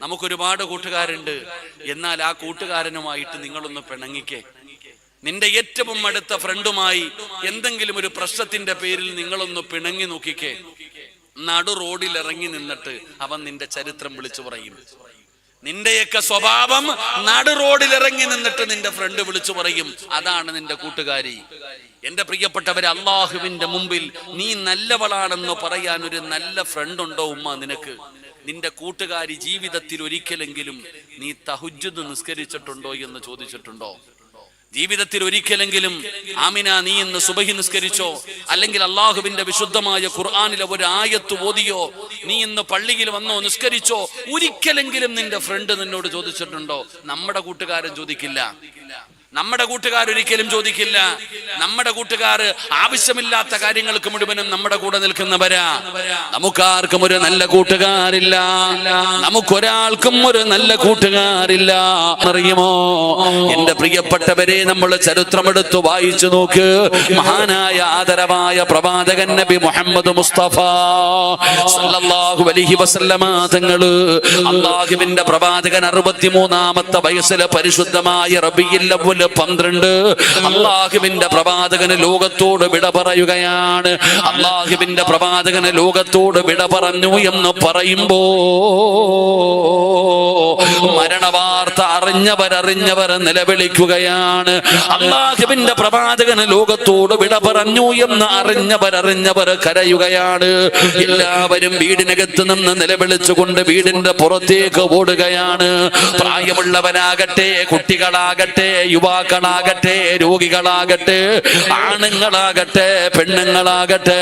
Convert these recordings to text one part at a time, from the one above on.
നമുക്കൊരുപാട് കൂട്ടുകാരുണ്ട്. എന്നാൽ ആ കൂട്ടുകാരനുമായിട്ട് നിങ്ങളൊന്ന് പിണങ്ങിക്കേ. നിന്റെ ഏറ്റവും അടുത്ത ഫ്രണ്ടുമായി എന്തെങ്കിലും ഒരു പ്രശ്നത്തിന്റെ പേരിൽ നിങ്ങളൊന്ന് പിണങ്ങി നോക്കിക്കേ. നടു റോഡിൽ ഇറങ്ങി നിന്നിട്ട് അവൻ നിന്റെ ചരിത്രം വിളിച്ചു പറയും. നിന്റെയൊക്കെ സ്വഭാവം നടു റോഡിൽ ഇറങ്ങി നിന്നിട്ട് നിന്റെ ഫ്രണ്ട് വിളിച്ചു പറയും. അതാണ് നിന്റെ കൂട്ടുകാരി. എന്റെ പ്രിയപ്പെട്ടവരെ അള്ളാഹുവിന്റെ മുമ്പിൽ നീ നല്ലവളാണെന്ന് പറയാൻ ഒരു നല്ല ഫ്രണ്ട് ഉണ്ടോ ഉമ്മ നിനക്ക്? നിന്റെ കൂട്ടുകാരി ജീവിതത്തിൽ ഒരിക്കലെങ്കിലും നീ തഹുജുദ് നിസ്കരിച്ചിട്ടുണ്ടോ എന്ന് ചോദിച്ചിട്ടുണ്ടോ? ജീവിതത്തിൽ ഒരിക്കലെങ്കിലും ആമിന നീ ഇന്ന് സുബഹി നിസ്കരിച്ചോ? അല്ലെങ്കിൽ അള്ളാഹുവിന്റെ വിശുദ്ധമായ ഖുർആാനിലെ ഒരു ആയത്ത് ഓതിയോ? നീ ഇന്ന് പള്ളിയിൽ വന്നോ നിസ്കരിച്ചോ? ഒരിക്കലെങ്കിലും നിന്റെ ഫ്രണ്ട് നിന്നോട് ചോദിച്ചിട്ടുണ്ടോ? നമ്മുടെ കൂട്ടുകാരൻ ചോദിക്കില്ല. നമ്മുടെ കൂട്ടുകാർ ഒരിക്കലും ചോദിക്കില്ല. നമ്മുടെ കൂട്ടുകാർ ആവശ്യമില്ലാത്ത കാര്യങ്ങൾക്ക് മുഴുവനും നമ്മുടെ കൂടെ നിൽക്കുന്നവരാ. നമുക്കാർക്കും ഒരു നല്ല കൂട്ടുകാരില്ല. നമുക്കൊരാൾക്കും ഒരു നല്ല കൂട്ടുകാരില്ല. അറിയുമോ? എന്റെ പ്രിയപ്പെട്ടവരെ നമ്മൾ ചരിത്രമെടുത്ത് വായിച്ചു നോക്ക്. മഹാനായ ആദരവായ പ്രവാചകൻ നബി മുഹമ്മദ് മുസ്തഫ സല്ലല്ലാഹു അലൈഹി വസല്ലമ അള്ളാഹുവിന്റെ പ്രവാചകൻ അറുപത്തിമൂന്നാമത്തെ വയസ്സിലെ പരിശുദ്ധമായ റബിയിൽ അവ്വൽ പന്ത്രണ്ട്. അള്ളാഹുവിന്റെ പ്രവാചകന് ലോകത്തോട് വിട പറയുകയാണ്. അള്ളാഹുവിന്റെ പ്രവാചകന് ലോകത്തോട് വിട പറഞ്ഞു എന്ന് പറയുമ്പോ മരണവാർത്ത അറിഞ്ഞവരറിഞ്ഞവർ നിലവിളിക്കുകയാണ്. അള്ളാഹുവിന്റെ പ്രവാചകന് ലോകത്തോട് വിട പറഞ്ഞു എന്ന് അറിഞ്ഞവരറിഞ്ഞവർ കരയുകയാണ്. എല്ലാവരും വീടിനകത്ത് നിന്ന് നിലവിളിച്ചുകൊണ്ട് വീടിന്റെ പുറത്തേക്ക് ഓടുകയാണ്. പ്രായമുള്ളവരാകട്ടെ കുട്ടികളാകട്ടെ യുവാക്കളാകട്ടെ രോഗികളാകട്ടെ ആണുങ്ങളാകട്ടെ പെണ്ണുങ്ങളാകട്ടെ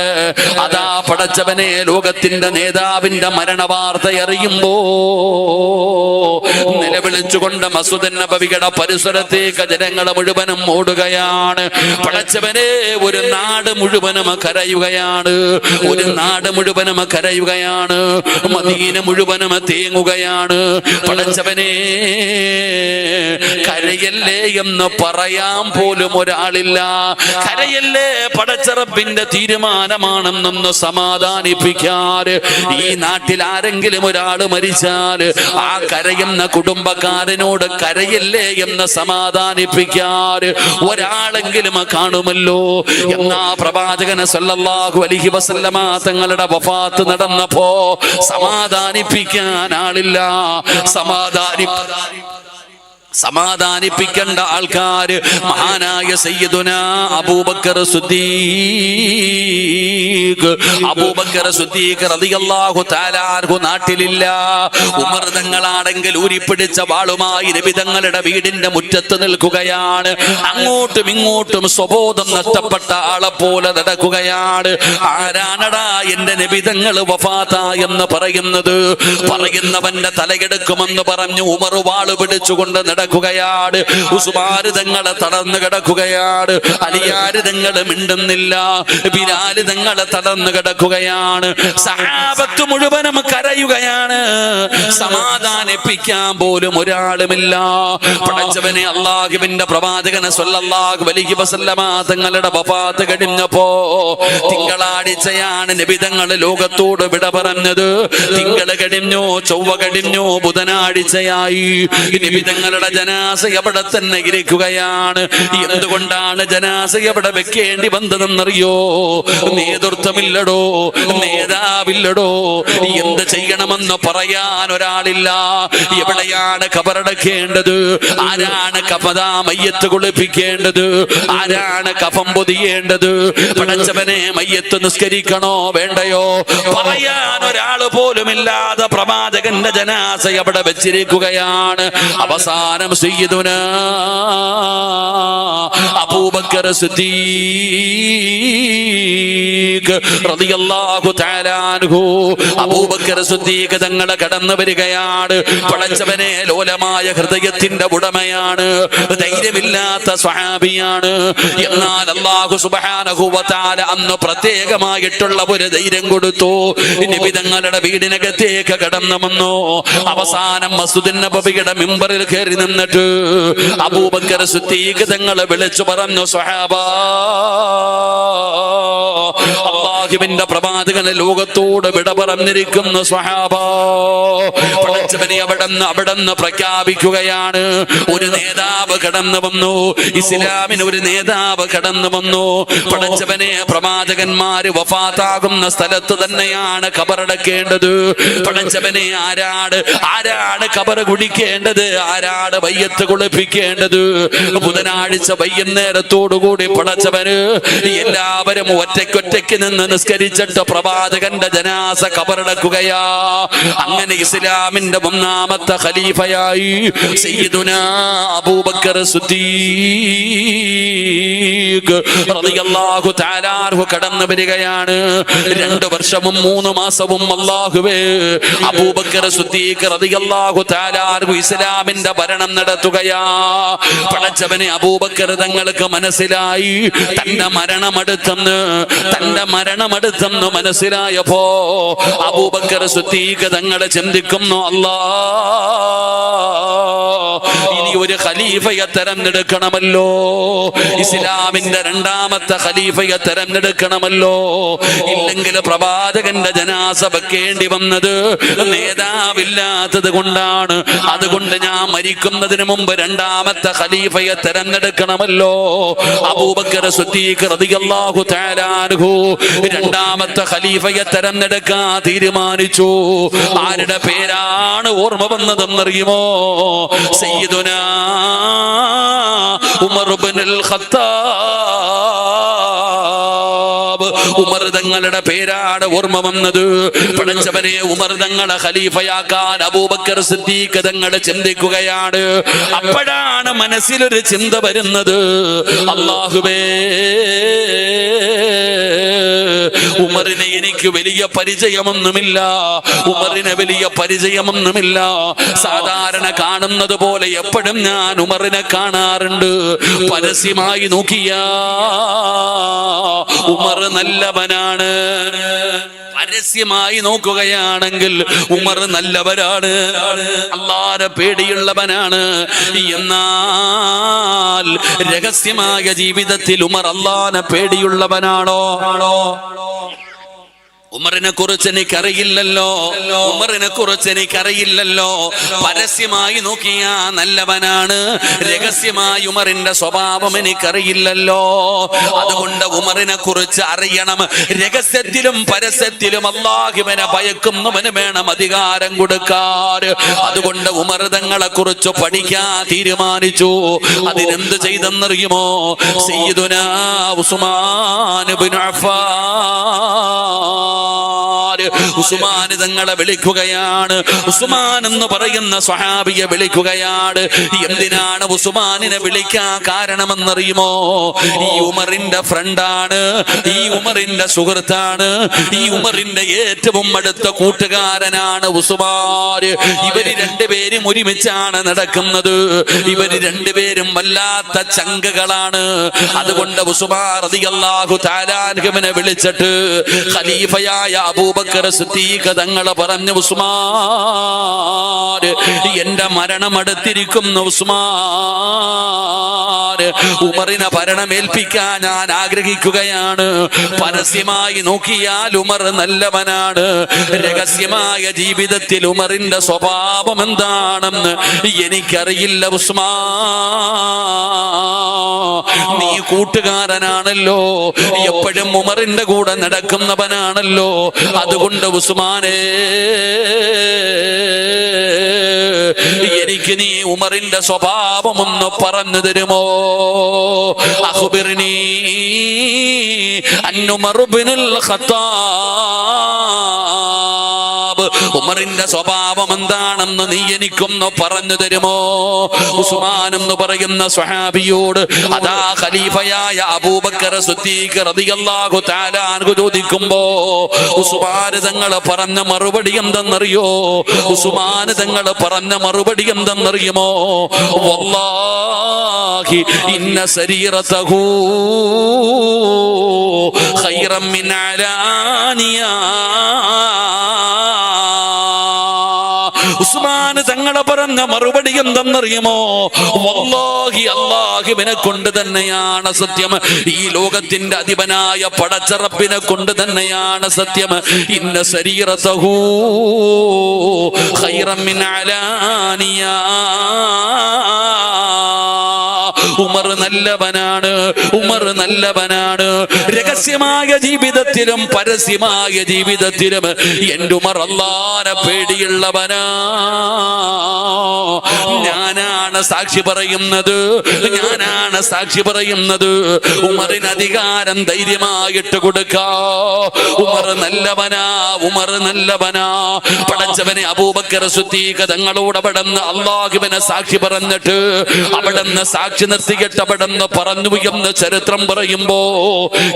അതാ പടച്ചവനെ ലോകത്തിന്റെ നേതാവിന്റെ മരണവാർത്ത അറിയുമ്പോ നിലവിളിച്ചുകൊണ്ട് മസുദൻ ഭവികട പരിസരത്തേക്ക് ജനങ്ങൾ മുഴുവനും ഓടുകയാണ്. പടച്ചവനെ ഒരു നാട് മുഴുവനും കരയുകയാണ്. ഒരു നാട് മുഴുവനും കരയുകയാണ്. മദീന മുഴുവനും തേങ്ങുകയാണ്. പടച്ചവനെ കരയല്ലേ എന്ന് പറയാൻ പോലും ഒരാളില്ല. കരയല്ലേ പടച്ചറപ്പിന്റെ തീരുമാനമാണെന്നൊന്ന് സമാധാനിപ്പിക്കാറ് ഈ നാട്ടിൽ ആരെങ്കിലും ഒരാൾ മരിച്ചാൽ ആ കരയുന്ന കുടുംബക്കാരനോട് കരയല്ലേ എന്ന് സമാധാനിപ്പിക്കാൻ ഒരാളെങ്കിലും കാണുമല്ലോ. എന്നാ പ്രവാചകന് സല്ലല്ലാഹു അലൈഹി വസല്ലമ തങ്ങളുടെ വഫാത്ത് നടന്നപ്പോ സമാധാനിപ്പിക്കാൻ ആളില്ല. സമാധാനി സമാധാനിപ്പിക്കേണ്ട ആൾക്കാര് മഹാനായ സയ്യിദുന അബൂബക്കർ സുദ്ദീഖ്. അബൂബക്കർ സുദ്ദീഖ് റളിയല്ലാഹു തആല അൻഹു നാട്ടിലില്ല. ഉമർ തങ്ങളാണെങ്കിൽ ഊരിപ്പിടിച്ച വാളുമായി നബി തങ്ങളുടെ വീടിന്റെ മുറ്റത്ത് നിൽക്കുകയാണ്. അങ്ങോട്ടും ഇങ്ങോട്ടും സ്വബോധം നഷ്ടപ്പെട്ട ആളെ പോലെ നടക്കുകയാണ്. ആരാണടാ എന്റെ നബിതങ്ങൾ വഫാതാ എന്ന് പറയുന്നത്? പറയുന്നവന്റെ തലയെടുക്കുമെന്ന് പറഞ്ഞു ഉമർ വാൾ പിടിച്ചുകൊണ്ട് നടക്കുകയാണ് ഉസുമാര് തങ്ങളെ തടന്നു കിടക്കുകയാണ്. അലിയാര് തങ്ങൾ മിണ്ടുന്നില്ല. ബിലാൽ തങ്ങളെ തടന്നു കിടക്കുകയാണ്. സഹാബത്ത് മുഴുവനും കരയുകയാണ്. സമാധാനിപ്പിക്കാൻ പോലും ഒരാളുമില്ല. പടച്ചവനെ അള്ളാഹുവിന്റെ പ്രവാചകനെ സ്വല്ലല്ലാഹു വലിയ വസല്ലമ തങ്ങളുടെ വഫാത്ത് കഴിഞ്ഞപ്പോ തിങ്കളാഴ്ചയാണ് നിബിതങ്ങൾ ലോകത്തോട് വിട പറഞ്ഞത്. തിങ്കൾ കഴിഞ്ഞോ ചൊവ്വ കഴിഞ്ഞോ ബുധനാഴ്ചയായി. നബിതങ്ങളുടെ ജനാസ എവിടെ തന്നെ ഇരിക്കുകയാണ്? എന്തുകൊണ്ടാണ് ജനാസ എവിടെ വെക്കേണ്ടി വന്നതെന്നറിയോ? നേതൃത്വമില്ലടോ നേതാവില്ലടോ. എന്ത് ചെയ്യണമെന്ന് പറയാൻ ഒരാളില്ല. എവിടെയാണ് കബറടക്കേണ്ടത്? ആരാണ് കപതാ മയ്യത്ത് കുളിപ്പിക്കേണ്ടത്? ആരാണ് കഫം പൊതിയേണ്ടത്? പടച്ചവനെ മയ്യത്ത് നിസ്കരിക്കണോ വേണ്ടയോ? പറയാൻ ഒരാൾ പോലുമില്ലാതെ പ്രവാചകന്റെ ജനാസ എവിടെ വെച്ചിരിക്കുകയാണ്? അവസാനം സയ്യിദുന അബൂബക്കർ സിദ്ദീഖ് റളിയല്ലാഹു തആല അൻഹു. അബൂബക്കർ സിദ്ദീഖ് തങ്ങളെ കടന്നു വരികയാണ്. പടച്ചവനെ ലോലമായ ഹൃദയത്തിന്റെ ഉടമയാണ്. ധൈര്യമില്ലാത്ത സ്വഹാബിയാണ്. എന്നാൽ അല്ലാഹു സുബ്ഹാനഹു വ തആല അന്ന് പ്രത്യേകമായിട്ടുള്ള ഒരു ധൈര്യം കൊടുത്തു. നബി തങ്ങളുടെ വീടിനകത്തേക്ക് കടന്നു വന്നു. അവസാനം മസ്ജിദുൻ നബവിയുടെ മിമ്പറിൽ കയറി നിന്നിട്ട് അബൂബക്കർ സിദ്ദീഖ് തങ്ങളെ വിളിച്ചു പറഞ്ഞു സ്വഹാബ അള്ളാഹുവിന്റെ പ്രവാചകന് ലോകത്തോട് വിട പറഞ്ഞിരിക്കുന്നു സ്വഹാബ പടച്ചവനെ അവിടെന്ന് അവിടെന്ന് പ്രഖ്യാപിക്കുകയാണ്. ഒരു നേതാവ് കടന്നു വന്നു. ഇസ്ലാമിന് ഒരു നേതാവ് കടന്നു വന്നു. പടച്ചവനെ പ്രവാചകന്മാര് വഫാത്താകുന്ന സ്ഥലത്ത് തന്നെയാണ് കബറടക്കേണ്ടത്. പടച്ചവനെ ആരാട് ആരാണ് കബറ് കുടിക്കേണ്ടത്? ആരാട് വയ്യത്ത് കുളിപ്പിക്കേണ്ടത്. ബുധനാഴ്ച വൈകുന്നേരത്തോടുകൂടി പടച്ചവന് എല്ലാവരും ഒറ്റയ്ക്കൊറ്റയ്ക്ക് നിന്ന് നിസ്കരിച്ചിട്ട് പ്രവാചകന്റെ ജനാസ കബറടക്കുകയാ. അങ്ങനെ ഇസ്ലാമിന്റെ ഒന്നാമത്തെ ഖലീഫയായി സയ്യിദുനാ അബൂബക്കർ റളിയല്ലാഹു തആല അൻഹു കടന്നു വരികയാണ്. രണ്ട് വർഷവും മൂന്ന് മാസവും അള്ളാഹുവേ അബൂബക്കർ സുദ്ദീഖ് റളിയല്ലാഹു താലാർഹു ഇസ്ലാമിന്റെ ഭരണം നടത്തുകയാ. പടച്ചവനെ അബൂബക്കർ തങ്ങൾക്ക് മനസ്സിലായി. തന്റെ മരണമടുത്തെന്ന് തന്റെ മരണമടുത്തെന്ന് മനസ്സിലായപ്പോ അബൂബക്കർ സുദ്ധീക തങ്ങളെ ചിന്തിക്കുന്നു അല്ലാ ഇനി ഒരു ഖലീഫയെ തെരഞ്ഞെടുക്കണമല്ലോ. ഇസ്ലാമിന്റെ രണ്ടാമത്തെ ഖലീഫയെ തെരഞ്ഞെടുക്കണമല്ലോ. ഇല്ലെങ്കിൽ പ്രവാചകന്റെ ജനാസ വെക്കേണ്ടി വന്നത് നേതാവില്ലാത്തത് കൊണ്ടാണ്. അതുകൊണ്ട് ഞാൻ മരിക്കുന്നതിന് മുമ്പ് രണ്ടാമത്തെ ഖലീഫയെ തെരഞ്ഞെടുക്കണമല്ലോ. അബൂബക്കർ രണ്ടാമത്തെ ഖലീഫയെ തെരഞ്ഞെടുക്കാൻ തീരുമാനിച്ചു. ആരുടെ പേരാണ് ഓർമ്മ വന്നതെന്നറിയുമോ? സയ്യിദുനാ ഉമർ ഖത്താബ്. ഉമർ തങ്ങളുടെ പേരാണ് ഓർമ്മ വന്നത്. പടച്ചവനെ ഉമർ തങ്ങളെ ഖലീഫയാക്കാൻ അബൂബക്കർ സിദ്ദീഖ് തങ്ങളെ ചിന്തിക്കുകയാണ്. അപ്പോഴാണ് മനസ്സിലൊരു ചിന്ത വരുന്നത്. അള്ളാഹുവേ ഉമറിനെ എനിക്ക് വലിയ പരിചയമൊന്നുമില്ല. ഉമറിനെ വലിയ പരിചയമൊന്നുമില്ല. സാധാരണ കാണുന്നത് പോലെ എപ്പോഴും ഞാൻ ഉമറിനെ കാണാറുണ്ട്. പരസ്യമായി നോക്കിയ ഉമർ നല്ലവനാണ്. പരസ്യമായി നോക്കുകയാണെങ്കിൽ ഉമർ നല്ലവരാണ്. അള്ളാരെ പേടിയുള്ളവനാണ്. എന്നാൽ രഹസ്യമായ ജീവിതത്തിൽ ഉമർ അള്ളാനെ പേടിയുള്ളവനാണോ? ആണോ ഉമറിനെ കുറിച്ച് എനിക്കറിയില്ലല്ലോ. ഉമറിനെ കുറിച്ച് എനിക്കറിയില്ലല്ലോ. പരസ്യമായി നോക്കിയ നല്ലവനാണ്. രഹസ്യമായി ഉമറിന്റെ സ്വഭാവം എനിക്കറിയില്ലല്ലോ. അതുകൊണ്ട് ഉമറിനെ കുറിച്ച് അറിയണം. രഹസ്യത്തിലും പരസ്യത്തിലും അള്ളാഹിവനെ ഭയക്കുന്നവന് വേണം അധികാരം കൊടുക്കാൻ. അതുകൊണ്ട് ഉമർ തങ്ങളെ കുറിച്ച് പഠിക്കാൻ തീരുമാനിച്ചു. അതിനെന്ത് ചെയ്തെന്നറിയുമോ? സയ്യിദുനാ ഉസ്മാൻ Oh. അഫ്ഫാൻ ഉസ്മാൻ തങ്ങളെ വിളിക്കുകയാണ്. ഉസ്മാൻ എന്ന് പറയുന്ന സ്വഹാബിയെ വിളിക്കുകയാണ്. എന്തിനാണ് ഉസ്മാനിനെ വിളിക്കാൻ കാരണമെന്നറിയുമോ? ഈ ഉമറിന്റെ ഫ്രണ്ടാണ് ഈ ഉമറിന്റെ സുഹൃത്താണ് ഈ ഉമറിന്റെ ഏറ്റവും അടുത്ത കൂട്ടുകാരനാണ് ഉസ്മാൻ. ഇവർ രണ്ടുപേരും ഒരുമിച്ചാണ് നടക്കുന്നത്. ഇവർ രണ്ടുപേരും വല്ലാത്ത ചങ്കകളാണ്. അതുകൊണ്ട് ഉസ്മാൻ റളിയല്ലാഹു തആല അൻഹുവിനെ വിളിച്ചിട്ട് ഖലീഫയായ അബൂബക്കർ സിദ്ദീഖ് തങ്ങളെ പറഞ്ഞു ഉസ്മാര് എന്റെ മരണം അടുത്തിരിക്കുന്നു ഉസ്മാൻ. ഉമറിനെ ഭരണമേൽപ്പിക്കാൻ ഞാൻ ആഗ്രഹിക്കുകയാണ്. പരസ്യമായി നോക്കിയാൽ ഉമർ നല്ലവനാണ്. രഹസ്യമായ ജീവിതത്തിൽ ഉമറിന്റെ സ്വഭാവം എന്താണെന്ന് എനിക്കറിയില്ല ഉസ്മാ നീ കൂട്ടുകാരനാണല്ലോ. എപ്പോഴും ഉമറിന്റെ കൂടെ നടക്കുന്നവനാണല്ലോ. അതുകൊണ്ട് ഉസ്മാനെ എനിക്ക് നീ ഉമറിന്റെ സ്വഭാവം ഒന്ന് പറഞ്ഞു തരുമോ? അഖ്ബിർനി അന്നുമറുബിനുൽ ഇബ്നുൽ ഖത്താബ് ഉമറിന്റെ സ്വഭാവം എന്താണെന്ന് നീ എനിക്കൊന്ന് പറഞ്ഞു തരുമോ? ഉസ്മാൻ എന്ന് പറയുന്ന സ്വഹാബിയോട് അതാ ഖലീഫയായ അബൂബക്കർ സിദ്ദീഖ് റളിയല്ലാഹു തആല ചോദിക്കുമ്പോ ഉസ്മാൻ തങ്ങൾ പറഞ്ഞ മറുപടി എന്തെന്നറിയോ? ഉസ്മാൻ തങ്ങൾ പറഞ്ഞ മറുപടി എന്തെന്നറിയുമോ? വല്ലാഹി ഇന്ന സരീറതഹു ഖൈറം മിൻ അലാനിയാ. പറഞ്ഞ മറുപടി എന്തെന്നറിയുമോ? വല്ലാഹി അള്ളാഹുവിനെ കൊണ്ട് തന്നെയാണ് സത്യം. ഈ ലോകത്തിന്റെ അധിപനായ പടച്ചറപ്പിനെ കൊണ്ട് തന്നെയാണ് സത്യം. ഇന്ന ശരീരസഹൂ ഖൈറം മിൻ അലാനിയാ. ഉമർ നല്ലവനാണ് ഉമർ നല്ലവനാണ്. രഹസ്യമായ ജീവിതത്തിലും പരസ്യമായ ജീവിതത്തിലും എന്റെ ഉമർ അല്ലാനെ പേടിയുള്ളവനാ. ഞാനാണ് സാക്ഷി പറയുന്നത് ഞാനാണ് സാക്ഷി പറയുന്നത്. ഉമറിന് അധികാരം ധൈര്യമായിട്ട് കൊടുക്കാ. ഉമർ നല്ലവനാ ഉമർ നല്ലവനാ. പടച്ചവനെ അബൂബക്കർ സുദ്ധീകതങ്ങളോട് അവിടെ അള്ളാഹുവിനെ സാക്ഷി പറഞ്ഞിട്ട് അവിടെ സാക്ഷി നിർത്തിയിട്ട് അവിടുന്ന് പറഞ്ഞു എന്ന് ചരിത്രം പറയുമ്പോ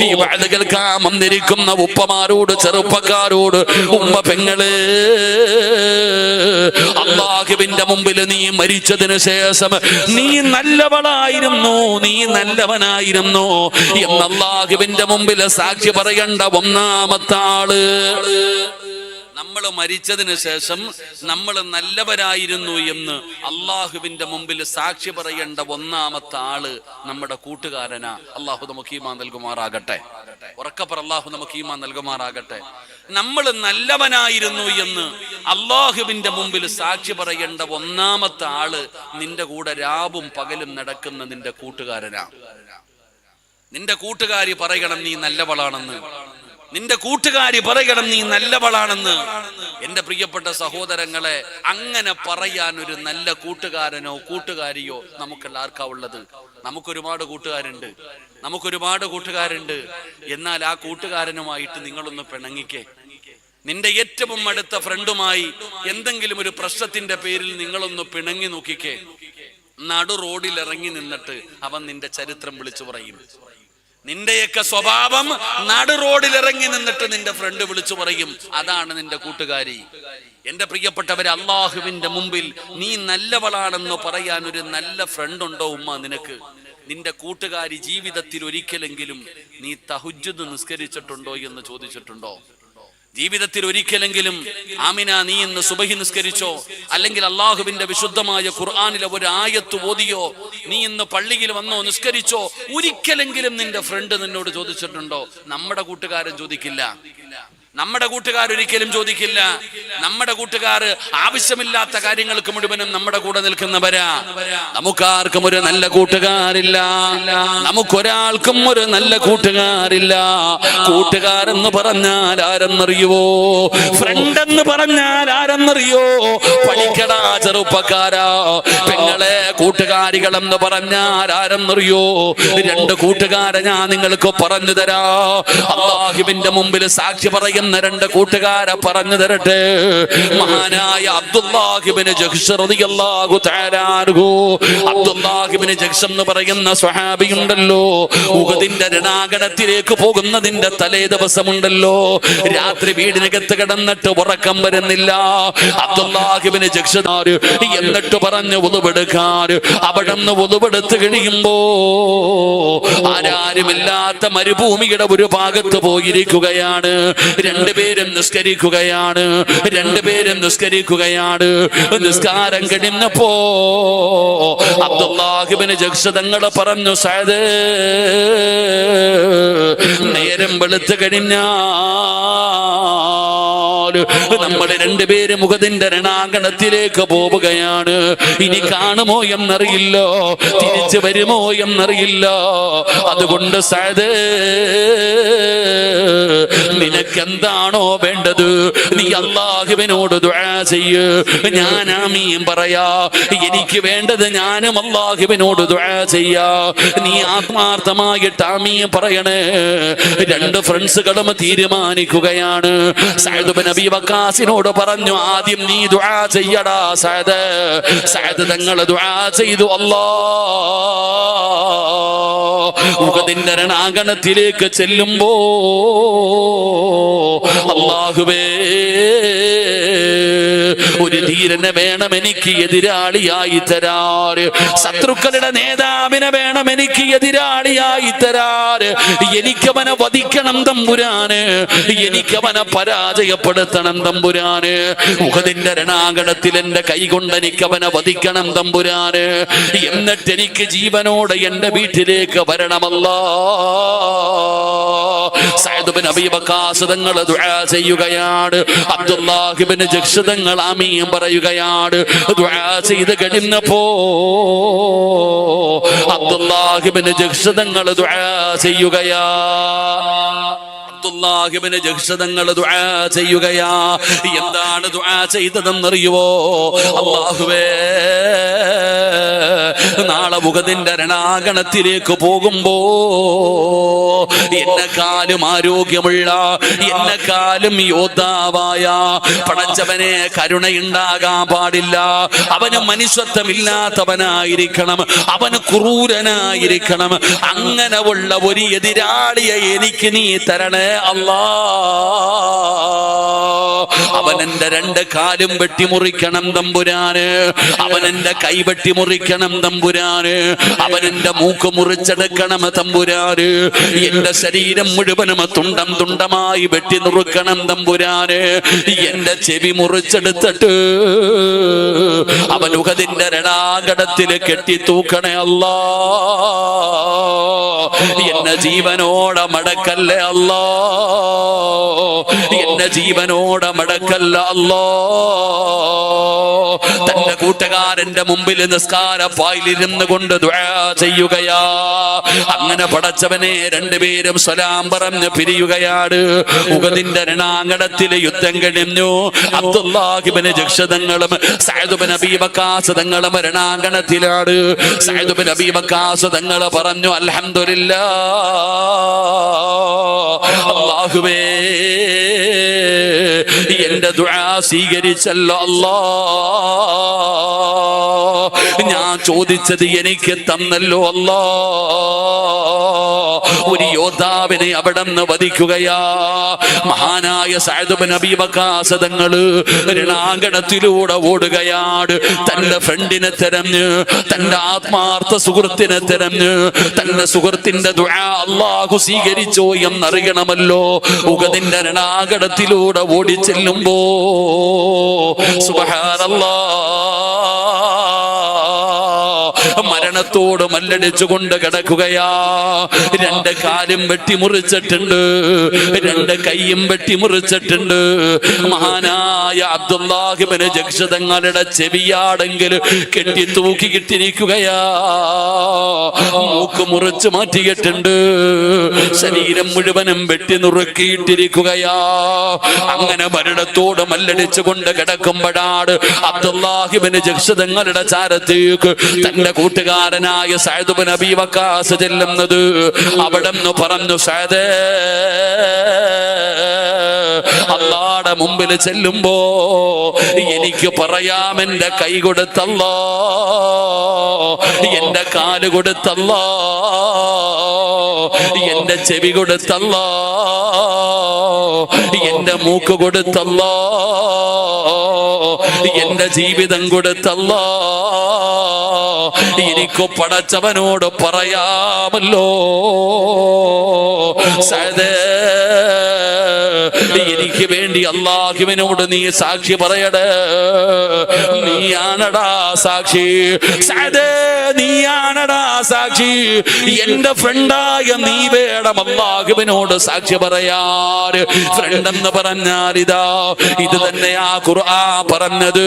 ഈ വയത് കേൾക്കാൻ വന്നിരിക്കുന്ന ഉപ്പമാരോട് ചെറുപ്പക്കാരോട് ഉമ്മ പെങ്ങൾ അള്ളാഹുവിന്റെ മുമ്പിൽ നീ മരിച്ചതിന് ശേഷം നീ നല്ലവളായിരുന്നു നീ നല്ലവനായിരുന്നു എന്ന് മുമ്പിൽ സാക്ഷി പറയേണ്ട ഒന്നാമത്തെ ആൾ. നമ്മൾ മരിച്ചതിന് ശേഷം നമ്മൾ നല്ലവരായിരുന്നു എന്ന് അള്ളാഹുവിന്റെ മുമ്പിൽ സാക്ഷി പറയേണ്ട ഒന്നാമത്തെ ആൾ നമ്മുടെ കൂട്ടുകാരനാ. അള്ളാഹു നമുക്ക് ഈമാ നൽകുമാറാകട്ടെ. ഉറക്കപ്പുറ അള്ളാഹു നമുക്ക് ഈമാ നൽകുമാറാകട്ടെ. നമ്മൾ നല്ലവനായിരുന്നു എന്ന് അള്ളാഹുവിന്റെ മുമ്പിൽ സാക്ഷി പറയേണ്ട ഒന്നാമത്തെ ആൾ നിന്റെ കൂടെ രാവും പകലും നടക്കുന്ന നിന്റെ കൂട്ടുകാരനാ. നിന്റെ കൂട്ടുകാരി പറയണം നീ നല്ലവളാണെന്ന്. നിന്റെ കൂട്ടുകാരി പറയണം നീ നല്ലവളാണെന്ന്. എന്റെ പ്രിയപ്പെട്ട സഹോദരങ്ങളെ അങ്ങനെ പറയാൻ ഒരു നല്ല കൂട്ടുകാരനോ കൂട്ടുകാരിയോ നമുക്കെല്ലാവർക്കാ ഉള്ളത് നമുക്കൊരുപാട് കൂട്ടുകാരുണ്ട്. നമുക്കൊരുപാട് കൂട്ടുകാരുണ്ട്. എന്നാൽ ആ കൂട്ടുകാരനുമായിട്ട് നിങ്ങളൊന്ന് പിണങ്ങിക്കേ. നിന്റെ ഏറ്റവും അടുത്ത ഫ്രണ്ടുമായി എന്തെങ്കിലും ഒരു പ്രശ്നത്തിന്റെ പേരിൽ നിങ്ങളൊന്ന് പിണങ്ങി നോക്കിക്കേ. നടു റോഡിൽ ഇറങ്ങി നിന്നിട്ട് അവൻ നിന്റെ ചരിത്രം വിളിച്ചു പറയും. നിന്റെയൊക്കെ സ്വഭാവം നടു റോഡിൽ ഇറങ്ങി നിന്നിട്ട് നിന്റെ ഫ്രണ്ട് വിളിച്ചു പറയും അതാണ് നിന്റെ കൂട്ടുകാരി. എന്റെ പ്രിയപ്പെട്ടവരെ അള്ളാഹുവിന്റെ മുമ്പിൽ നീ നല്ലവളാണെന്ന് പറയാൻ ഒരു നല്ല ഫ്രണ്ട് ഉണ്ടോ ഉമ്മ നിനക്ക്? നിന്റെ കൂട്ടുകാരി ജീവിതത്തിൽ ഒരിക്കലെങ്കിലും നീ തഹുജുദ് നിസ്കരിച്ചിട്ടുണ്ടോ എന്ന് ചോദിച്ചിട്ടുണ്ടോ? ജീവിതത്തിൽ ഒരിക്കലെങ്കിലും ആമിന നീ ഇന്ന് സുബഹി നിസ്കരിച്ചോ? അല്ലെങ്കിൽ അള്ളാഹുവിന്റെ വിശുദ്ധമായ ഖുർആാനിലെ ഒരു ആയത്ത് ഓതിയോ? നീ ഇന്ന് പള്ളിയിൽ വന്നോ നിസ്കരിച്ചോ? ഒരിക്കലെങ്കിലും നിന്റെ ഫ്രണ്ട് നിന്നോട് ചോദിച്ചിട്ടുണ്ടോ? നമ്മുടെ കൂട്ടുകാരൻ ചോദിക്കില്ല. നമ്മുടെ കൂട്ടുകാർ ഒരിക്കലും ചോദിക്കില്ല. നമ്മുടെ കൂട്ടുകാർ ആവശ്യമില്ലാത്ത കാര്യങ്ങൾക്ക് മുഴുവനും നമ്മുടെ കൂടെ നിൽക്കുന്നവരാ. നമുക്കാർക്കും ഒരു നല്ല കൂട്ടുകാരില്ല. നമുക്കൊരാൾക്കും ഒരു നല്ല കൂട്ടുകാരില്ല. കൂട്ടുകാരെന്ന് പറഞ്ഞാൽ ആരെന്നറിയുവോ? ഫ്രണ്ട് എന്ന് പറഞ്ഞാൽ ആരെന്നറിയോ പഠിക്കടാ ചെറുപ്പക്കാരാ. പെങ്ങളെ കൂട്ടുകാരികളെന്ന് പറഞ്ഞാൽ ആരെന്നറിയോ രണ്ട് കൂട്ടുകാരെ ഞാൻ നിങ്ങൾക്ക് പറഞ്ഞു തരാ. അള്ളാഹിബിന്റെ മുമ്പിൽ സാക്ഷി പറയുന്ന രണ്ട് കൂട്ടുകാരെ പറഞ്ഞു തരട്ടെ. മഹാനായ അബ്ദുല്ലാഹിബിന് അബ്ദുല്ലാഹിബിന് ജഹ്ഷ് എന്ന് പറയുന്ന സ്വഹാബിയുണ്ടല്ലോ ഉഹദിന്റെ രണാകണത്തിലേക്ക് പോകുന്നതിന്റെ തലേ ദിവസമുണ്ടല്ലോ. രാത്രി വീടിനകത്ത് കിടന്നിട്ട് ഉറക്കം വരുന്നില്ല. അബ്ദുല്ലാഹിബിന് ജക്ഷദാര് എന്നിട്ട് പറഞ്ഞ് ഉതുവെടുക്കാൻ അവിടെ നിന്ന് ഉതുവെടുത്ത് കഴിയുമ്പോ ആരാരുമില്ലാത്ത മരുഭൂമിയുടെ ഒരു ഭാഗത്ത് പോയിരിക്കുകയാണ്. രണ്ടുപേരും നിസ്കരിക്കുകയാണ്. രണ്ടുപേരും നിസ്കരിക്കുകയാണ്. നിസ്കാരം കഴിഞ്ഞപ്പോ അബ്ദുല്ലാഹിബിന് ജക്ഷതങ്ങൾ പറഞ്ഞു സയദ് നേരം വെളുത്ത് കഴിഞ്ഞാൽ നമ്മൾ രണ്ടുപേര് മുഖത്തിന്റെ രണാങ്കണത്തിലേക്ക് പോവുകയാണ്. ഇനി കാണുമോ എന്നറിയില്ലോ. തിരിച്ചു വരുമോ എന്നറിയില്ല. അതുകൊണ്ട് സയദ് നിനക്ക് എന്താണോ വേണ്ടത്? നീ അള്ളാഹുവിനോട് ചെയ്യ്. ഞാൻ ആമീൻ പറയാ. എനിക്ക് വേണ്ടത് ഞാനും അള്ളാഹുവിനോട് ചെയ്യാ. നീ ആത്മാർത്ഥമായിട്ട് ആമീൻ പറയണേ. രണ്ട് ഫ്രണ്ട്സുകളും തീരുമാനിക്കുകയാണ്. സഅദ് നബി വക്കാസിനോട് പറഞ്ഞു ആദ്യം നീ ദുആ ചെയ്യടാ സഅദ് സഅദ് തങ്ങൾ ദുആ ചെയ്തു അല്ലാ മുഖത്തിന്റെ രണാങ്കണത്തിലേക്ക് ചെല്ലുമ്പോ അള്ളാഹുവേ ഒരു ധീരനെ വേണം എനിക്ക് എതിരാളിയായി തരാറ് ശത്രുക്കളുടെ നേതാവിനെ വേണം എനിക്ക് എതിരാളിയായി തരാറ് എനിക്കവനെ വധിക്കണം തമ്പുരാന്. എനിക്കവനെ പരാജയപ്പെടുത്തണം തമ്പുരാന്. മുഖതിന്റെ രണാകണത്തിൽ എന്റെ കൈകൊണ്ട് എനിക്കവനെ വധിക്കണം തമ്പുരാന്. എന്നിട്ട് എനിക്ക് ജീവനോടെ എന്റെ വീട്ടിലേക്ക് വരണമല്ലോ. സൈദുബിൻ അബീബക്കാസുതങ്ങൾ ചെയ്യുകയാണ്. അബ്ദുല്ലാഹിബിന് ജക്ഷതങ്ങൾ ആമീൻ പറയുകയാണ് ചെയ്ത് കഴിഞ്ഞപ്പോ അബ്ദുല്ലാഹിബിന് ജക്ഷതങ്ങൾ ചെയ്യുകയാ. അബ്ദുല്ലാഹിബിന് ജക്ഷതങ്ങൾ ദുആ ചെയ്യുകയാ. എന്താണ് ദുആ ചെയ്തതെന്നറിയുവോ? അള്ളാഹുവേ നാളെ മുഖത്തിന്റെ രണാകണത്തിലേക്ക് പോകുമ്പോ എന്നെക്കാലും ആരോഗ്യമുള്ള എന്നെക്കാലും യോദ്ധാവായ പടച്ചവനെ കരുണയുണ്ടാകാൻ പാടില്ല. അവന് മനുഷ്യത്വമില്ലാത്തവനായിരിക്കണം അവന് ക്രൂരനായിരിക്കണം. അങ്ങനെ ഉള്ള ഒരു എതിരാളിയെ എനിക്ക് നീ തരണേ അല്ലാ അവൻ എന്റെ രണ്ട് കാലും വെട്ടിമുറിക്കണം തമ്പുരാന്. അവൻ എന്റെ കൈ വെട്ടിമുറിക്കണം തമ്പുരാന്. അവൻ എന്റെ മൂക്ക് മുറിച്ചെടുക്കണം തമ്പുരാന്. എന്റെ ശരീരം മുഴുവനും തുണ്ടം തുണ്ടമായി വെട്ടി നുറുക്കണം തമ്പുരാന്. എന്റെ ചെവി മുറിച്ചെടുത്തിട്ട് അവൻ ഉഹതിന്റെ രണാകടത്തിൽ കെട്ടി തൂക്കണേ അല്ലാ. എന്നെ ജീവനോടെ മടക്കല്ലേ അല്ലാ. എന്നെ ജീവനോടെ മടക്കല്ല അല്ലോ. തന്റെ കൂട്ടുകാരന്റെ മുമ്പിൽ നിസ്കാര പായിലിരുന്ന് കൊണ്ട് ചെയ്യുകയാ. അങ്ങനെ പടച്ചവനെ രണ്ടുപേരും സ്വലാം പറഞ്ഞ് പിരിയുകയാണ്. ഉഗതിന്റെ രണാങ്കണത്തിലെ യുദ്ധം കഴിഞ്ഞു. അബ്ദുല്ലാഹിബിന് ജക്ഷതങ്ങളും സൈദുബിൻ അബീബക്കാസതങ്ങളും രണാങ്കണത്തിലാണ്. സൈദുബിൻ അബീബക്കാസതങ്ങൾ പറഞ്ഞു അലഹമില്ല അല്ലാഹുവേ എന്റെ ദുആ സ്വീകരിച്ചല്ലോ അല്ലാ. ഞാൻ ചോദിച്ചത് എനിക്ക് തന്നല്ലോ അല്ലാ. ഒരു യോദ്ധാവിനെ അവിടെ നിന്ന് വധിക്കുകയാ. മഹാനായ സായുധബൻ അബീബക്കാസതങ്ങൾ രണാങ്കണത്തിലൂടെ ഓടുകയാണ് തന്റെ ഫ്രണ്ടിനെ തെരഞ്ഞ് തന്റെ ആത്മാർത്ഥ സുഹൃത്തിനെ തെരഞ്ഞ് തന്റെ സുഹൃത്തിന്റെ അള്ളാഹു സ്വീകരിച്ചോ എന്നറിയണമല്ലോ. ഉഗതിന്റെ രണാകടത്തിലൂടെ ഓടി ചെല്ലുമ്പോ സുബഹാനല്ലാ. മരണത്തോട് മല്ലടിച്ചുകൊണ്ട് കിടക്കുകയാ. രണ്ട് കാലും വെട്ടിമുറിച്ചിട്ടുണ്ട്. രണ്ട് കൈയും വെട്ടിമുറിച്ചിട്ടുണ്ട്. മഹാനായ അബ്ദുല്ലാഹിബിന് ജക്ഷതങ്ങളുടെ ചെവിയാടെങ്കിൽ കെട്ടി തൂക്കി കിട്ടിയിരിക്കുകയാ മൂക്ക് മുറിച്ച് മാറ്റിയിട്ടുണ്ട്. ശരീരം മുഴുവനും വെട്ടി നുറുക്കിയിട്ടിരിക്കുകയാ. അങ്ങനെ മരണത്തോട് മല്ലടിച്ചുകൊണ്ട് കിടക്കുമ്പോഴാണ് അബ്ദുല്ലാഹിബിന് ജക്ഷതങ്ങളുടെ ചാരത്തേക്ക് തന്റെ കൂട്ടുകാരനായ സൈദുബിൻ നബി വക്കാസ് ചെല്ലുന്നത് അവിടെ നിന്ന് പറഞ്ഞു സൈദേ അള്ളാടെ മുമ്പിൽ ചെല്ലുമ്പോ എനിക്ക് പറയാം എന്റെ കൈ കൊടുത്തല്ലോ. എന്റെ കാൽ കൊടുത്തല്ലോ. എന്റെ ചെവി കൊടുത്തല്ലോ. എന്റെ മൂക്ക് കൊടുത്തല്ലോ. എന്റെ ജീവിതം കൊടുത്തല്ലോ. എനിക്ക് പടച്ചവനോട് പറയാമല്ലോ. സഹദേ എനിക്ക് വേണ്ടി അള്ളാഹുവിനോട് നീ സാക്ഷി പറയടേ നീയാണടാ സാക്ഷി സദേ നീയാണടാ സാക്ഷി എന്റെ ഫ്രണ്ടായ നീ വേണം അള്ളാഹുവിനോട് സാക്ഷി പറയാറ് ഫ്രണ്ട് എന്ന് പറഞ്ഞാൽ ഇതാ ഇത് തന്നെയാ ഖുർആ പറഞ്ഞത്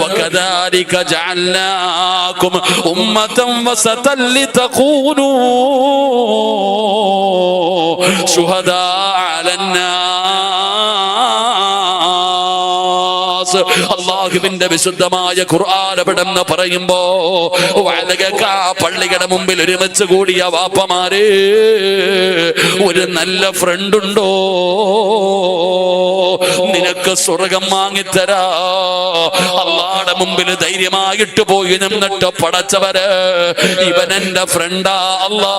وكذلك جعلناكم أمة وسطا لتكونوا شهداء على الناس അള്ളാഹുവിന്റെ വിശുദ്ധമായ ഖുർആാനപടെന്ന് പറയുമ്പോ വലകക്ക പള്ളിയുടെ മുമ്പിൽ ഒരുമിച്ച് കൂടിയ വാപ്പമാര് ഒരു നല്ല ഫ്രണ്ട് ഉണ്ടോ? നിനക്ക് സ്വർഗം വാങ്ങിത്തരാ. അള്ളാടെ മുമ്പിൽ ധൈര്യമായിട്ട് പോയി നിന്നിട്ട് പടച്ചവര് ഇവൻ എന്റെ ഫ്രണ്ടാ അല്ലാ.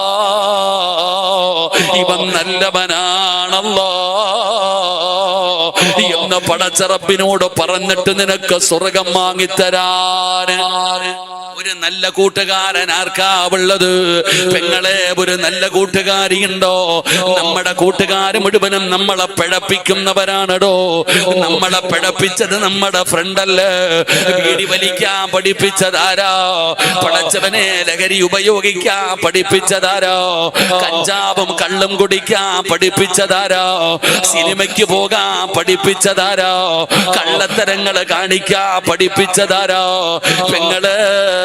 ഇവൻ നല്ലവനാണല്ലോ. എന്ന് പടച്ചറപ്പിനോട് പറഞ്ഞിട്ട് നിനക്ക് സ്വർഗം വാങ്ങിത്തരാന് ഒരു നല്ല കൂട്ടുകാരൻ ആർക്കാ ഉള്ളത്? പെങ്ങളെ ഒരു നല്ല കൂട്ടുകാരിയുണ്ടോ നമ്മുടെ കൂട്ടുകാർ മുഴുവനും നമ്മളെ പിഴപ്പിക്കുന്നവരാണടോ. നമ്മളെ പിഴപ്പിച്ചത് നമ്മുടെ ഫ്രണ്ടല്ലേ വീടി വലിക്കാൻ പഠിപ്പിച്ചതാരോ? പടച്ചവനെ ലഹരി ഉപയോഗിക്കാൻ പഠിപ്പിച്ചതാരോ? കഞ്ചാവും കള്ളും കുടിക്കാൻ പഠിപ്പിച്ചതാരോ? സിനിമയ്ക്ക് പോകാൻ പഠിപ്പിച്ചതാരോ? കള്ളത്തരങ്ങൾ കാണിക്കാൻ പഠിപ്പിച്ചതാരോ? പെങ്ങൾ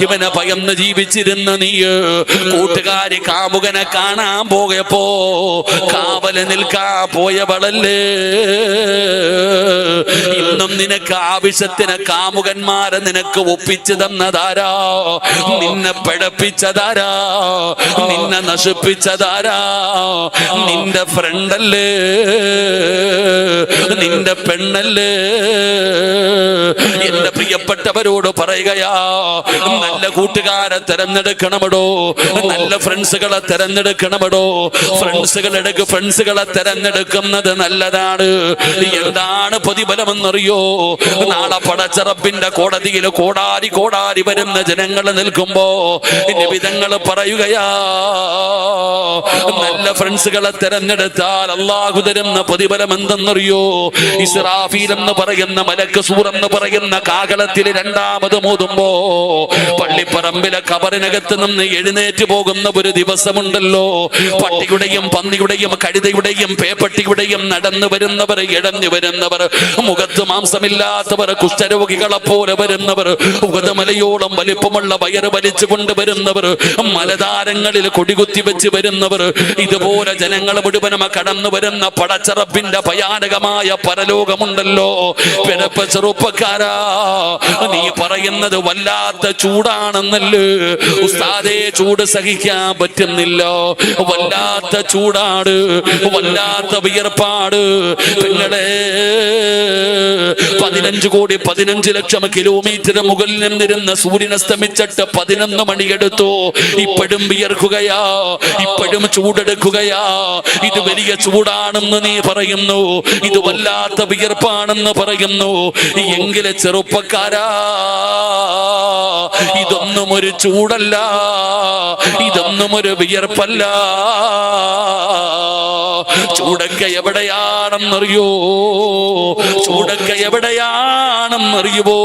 അള്ളാഹുവിനെ ഭയന്ന് ജീവിച്ചിരുന്ന നീ കൂട്ടുകാരി കാമുകനെ കാണാൻ പോയപ്പോ കാവൽ നിൽക്കാൻ പോയവളല്ലേ. ഇന്നും നിനക്ക് ആവശ്യത്തിന് കാമുകന്മാരെ നിനക്ക് ഒപ്പിച്ചു തന്നതാരാ? നിന്നെ പിഴപ്പിച്ചതാരാ നിന്നെ നശിപ്പിച്ചതാരാ? നിന്റെ ഫ്രണ്ടല്ലേ? നിന്റെ പെണ്ണല്ലേ? എന്റെ പ്രിയപ്പെട്ടവരോട് പറയുകയാ നല്ല കൂട്ടുകാരെ തെരഞ്ഞെടുക്കണമടോ. നല്ല ഫ്രണ്ട്സുകളെ തെരഞ്ഞെടുക്കണമടോ. ഫ്രണ്ട്സുകളെടുക്ക് ഫ്രണ്ട്സുകളെ തെരഞ്ഞെടുക്കുന്നത് നല്ലതാണ്. എന്താണ് പ്രതിഫലമെന്നറിയോ? നാളെ പടച്ചറപ്പിന്റെ കോടതിയിൽ കോടാരി കോടാരി വരുന്ന ജനങ്ങൾ നിൽക്കുമ്പോ വിധങ്ങൾ പറയുകയാ. നല്ല ഫ്രണ്ട്സുകളെ തെരഞ്ഞെടുത്താൽ അള്ളാഹു തരുന്ന പ്രതിഫലം എന്തെന്നറിയോ ഇസ്രാഫീൽ എന്ന് പറയുന്ന മലക്ക് സൂർ എന്ന് പറയുന്ന കാകളത്തിൽ രണ്ടാമത് മോതുമ്പോ പള്ളിപ്പറമ്പിലെ കബറിനകത്ത് നിന്ന് എഴുന്നേറ്റ് പോകുന്ന ഒരു ദിവസമുണ്ടല്ലോ. പട്ടിയുടെയും പന്നിയുടെയും കഴുതയുടെയും പേപ്പട്ടിയുടെയും നടന്നു വരുന്നവർ ഇഴഞ്ഞു വരുന്നവർ മുഖത്ത് മാംസമില്ലാത്തവർ കുഷ്ഠരോഗികളെ പോലെ വരുന്നവർ ഉഗതമലയോളം വലിപ്പമുള്ള വയറ് വലിച്ചു കൊണ്ടുവരുന്നവർ മലതാരങ്ങളിൽ കൊടികുത്തി വെച്ച് വരുന്നവർ ഇതുപോലെ ജനങ്ങൾ മുഴുവനമ കടന്നു വരുന്ന പടച്ചറപ്പിന്റെ ഭയാനകമായ പരലോകമുണ്ടല്ലോ. പിഴപ്പ ചെറുപ്പക്കാരാ നീ പറയുന്നത് വല്ലാത്ത ചൂടാണെന്നല്ലേ? ഉസ്താദേ ചൂട് സഹിക്കാൻ പറ്റുന്നില്ല. വല്ലാത്ത ചൂടാട് വല്ലാത്ത വിയർപ്പാട് പിന്നെ പതിനഞ്ച് കോടി പതിനഞ്ച് ലക്ഷം കിലോമീറ്റർ മുകളിൽ നിന്നിരുന്ന സൂര്യൻ അസ്തമിച്ചിട്ട് പതിനൊന്ന് മണിയെടുത്തു. ഇപ്പോഴും വിയർക്കുകയാ. ഇപ്പോഴും ചൂടെടുക്കുകയാ. ഇത് വലിയ ചൂടാണെന്ന് നീ പറയുന്നു. ഇത് വല്ലാത്ത വിയർപ്പാണെന്ന് പറയുന്നു. എങ്കിലെ ചെറുപ്പക്കാരാ. ഇതൊന്നും ഒരു ചൂടല്ല ഇതൊന്നും ഒരു വിയർപ്പല്ല. ചൂടൊക്കെ എവിടെയാണെന്നറിയോ? ചൂടൊക്കെ എവിടെയാണെന്നറിയുവോ?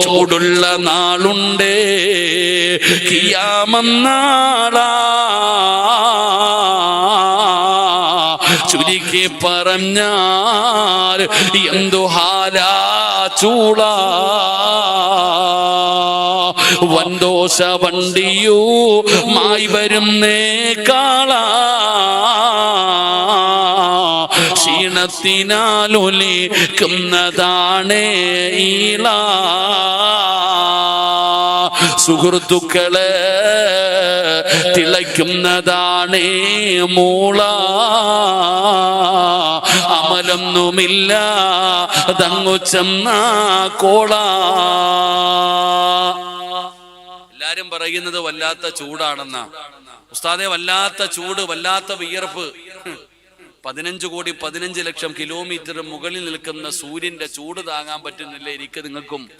ചൂടുള്ള നാളുണ്ടേ കിയാമെന്നാളാ. ചുരുക്കി പറഞ്ഞാൽ എന്തു ഹാലാ ചൂള വന്തോഷ വണ്ടിയൂ മായി വരുന്നേ കാള. ക്ഷീണത്തിനാലൊലിക്കുന്നതാണേ ഈള. സുഹൃത്തുക്കളെ തിളയ്ക്കുന്നതാണേ മൂള. എല്ലാരും പറയുന്നത് വല്ലാത്ത ചൂടാണെന്നാ. ഉസ്താദെ വല്ലാത്ത ചൂട് വല്ലാത്ത വിയർപ്പ്. പതിനഞ്ച് കോടി പതിനഞ്ച് ലക്ഷം കിലോമീറ്റർ മുകളിൽ നിൽക്കുന്ന സൂര്യന്റെ ചൂട് താങ്ങാൻ പറ്റുന്നില്ല എനിക്ക് നിങ്ങൾക്കും?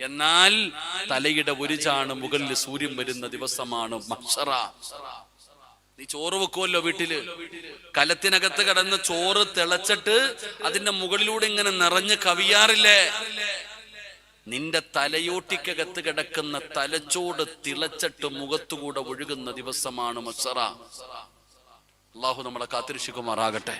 എന്നാൽ തലയുടെ ഒരു ചാണ് മുകളിൽ സൂര്യൻ വരുന്ന ദിവസമാണ് മഹ്ഷറ. നീ ചോറ് വെക്കുമല്ലോ വീട്ടിൽ. കലത്തിനകത്ത് കടന്ന് ചോറ് തിളച്ചിട്ട് അതിന്റെ മുകളിലൂടെ ഇങ്ങനെ നിറഞ്ഞ് കവിയാറില്ലേ? നിന്റെ തലയോട്ടിക്കകത്ത് കിടക്കുന്ന തലച്ചോട് തിളച്ചിട്ട് മുഖത്തുകൂടെ ഒഴുകുന്ന ദിവസമാണ് മസറ അള്ളാഹു നമ്മളെ കാത്തിരിശുകുമാറാകട്ടെ